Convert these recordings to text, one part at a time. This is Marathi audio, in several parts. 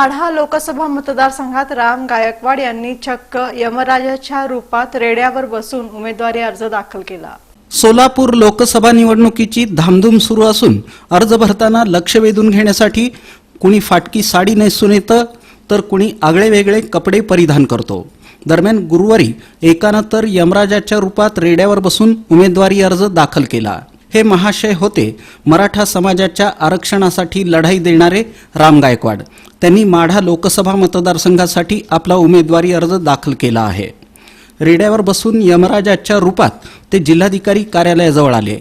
माढा लोकसभा मतदारसंघात राम गायकवाड यांनी चक्क यमराजाच्या रूपात रेड्यावर बसून उमेदवारी अर्ज दाखल केला. सोलापूर लोकसभा निवडणुकीची धामधूम सुरू असून अर्ज भरताना लक्ष वेधून घेण्यासाठी कुणी फाटकी साडी नेसून येतं तर कुणी आगळे वेगळे कपडे परिधान करतो. दरम्यान गुरुवारी एकानं तर यमराजाच्या रूपात रेड्यावर बसून उमेदवारी अर्ज दाखल केला. हे महाशय होते मराठा समाजाच्या आरक्षणासाठी लढाई देणारे राम गायकवाड. त्यांनी माढा लोकसभा मतदारसंघासाठी आपला उमेदवारी अर्ज दाखल केला आहे. रेड्यावर बसून यमराजाच्या रूपात ते जिल्हाधिकारी कार्यालयाजवळ आले.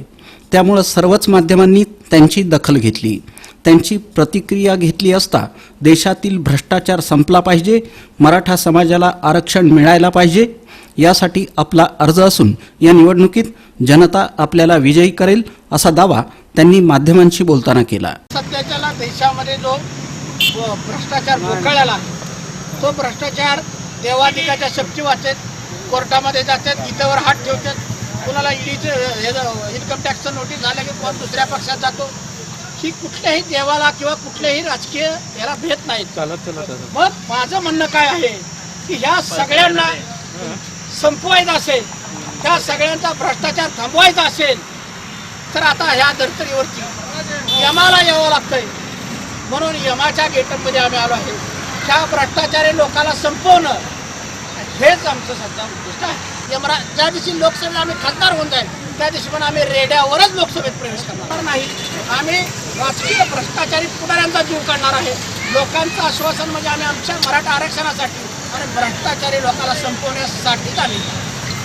त्यामुळं सर्वच माध्यमांनी त्यांची दखल घेतली. त्यांची प्रतिक्रिया घेतली असता देशातील भ्रष्टाचार संपला पाहिजे मराठा समाजाला आरक्षण मिळायला पाहिजे यासाठी आपला अर्ज असून या निवडणुकीत जनता आपल्याला विजयी करेल असा दावा त्यांनी माध्यमांशी बोलताना केला. सध्याच्याला देशामध्ये जो भ्रष्टाचार बोकाळाला आहे तो भ्रष्टाचार देवाधिकाच्या शक्ती वाचेत कोर्टामध्ये जातात गीतेवर हात ठेवतात. कुणाला ईडीचं इन्कम टॅक्सचं नोटीस झालं की कोण दुसऱ्या पक्षात जातो? ही कुठल्याही देवाला किंवा कुठल्याही राजकीय याला भेट नाहीत मग माझं म्हणणं काय आहे? की ह्या सगळ्यांना संपवायचं असेल त्या सगळ्यांचा भ्रष्टाचार थांबवायचा असेल तर आता ह्या धर्तरीवरती यमाला यावं लागतंय. म्हणून यमाच्या गेटमध्ये आम्ही आलो आहे. ह्या भ्रष्टाचारी लोकांना संपवणं हेच आमचं सध्या उद्दिष्ट आहे. यमरा ज्या दिवशी लोकसभेला आम्ही खासदार होऊन जाईल त्या दिवशी पण आम्ही रेड्यावरच लोकसभेत प्रवेश करणार नाही. आम्ही राजकीय भ्रष्टाचारी पुढाऱ्यांचा जीव काढणार आहे. लोकांचं आश्वासन म्हणजे आम्ही आमच्या मराठा आरक्षणासाठी आणि भ्रष्टाचारी लोकांना संपवण्यासाठीच आम्ही